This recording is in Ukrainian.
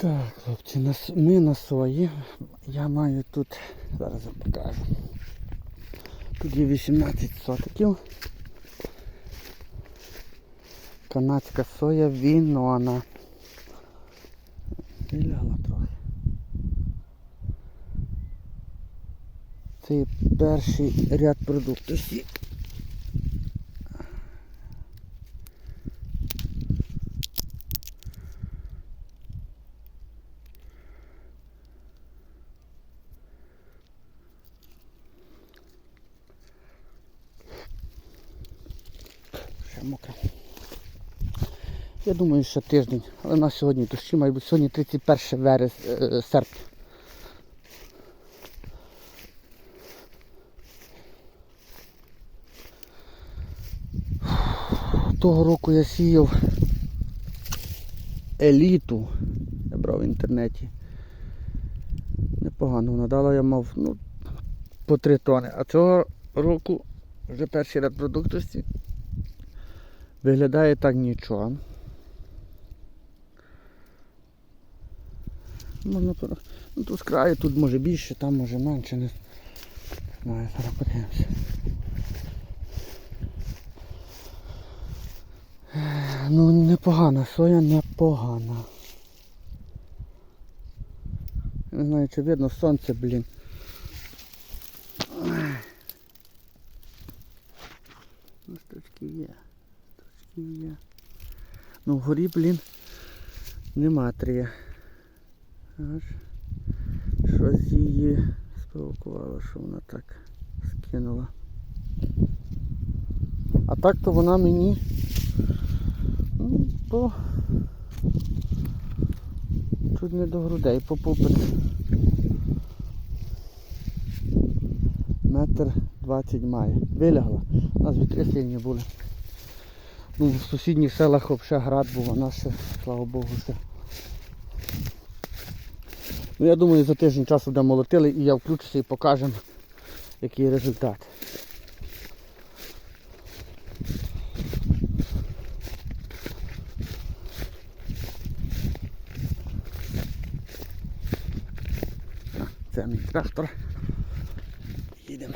Так, хлопці, ми на сої. Я маю тут, зараз я покажу. Тут є 18 сотиків. Канадська соя вінона. Лягла трохи. Це перший ряд продуктів. Ще мокро. Я думаю, що тиждень, але на сьогодні дощі, має бути сьогодні 31 верес, е, серпня. Того року я сіяв еліту. Я брав в інтернеті. Непогано вона дала, я мав ну, по 3 тони. А цього року вже перший ряд продуктості Виглядає так нічого. Можна пора- ну, тут з краю, тут може більше, там може менше. Не знаю, зараз подивимося. Ну непогана, соя непогана. Не знаю, чи видно сонце, блін. Листочки є. Є. Ну вгорі, блін, нема трія. Аж щось її спровокувало, що вона так скинула. А так то вона мені ну, по чуть не до грудей, по попит. Метр двадцять має. Вилягла. У нас вітри були. Ну, в сусідніх селах взагалі град був, а нас ще, слава Богу, ще. Ну я думаю, за тиждень часу де молотили і я включуся і покажемо, який результат. Це мій трактор. Їдемо.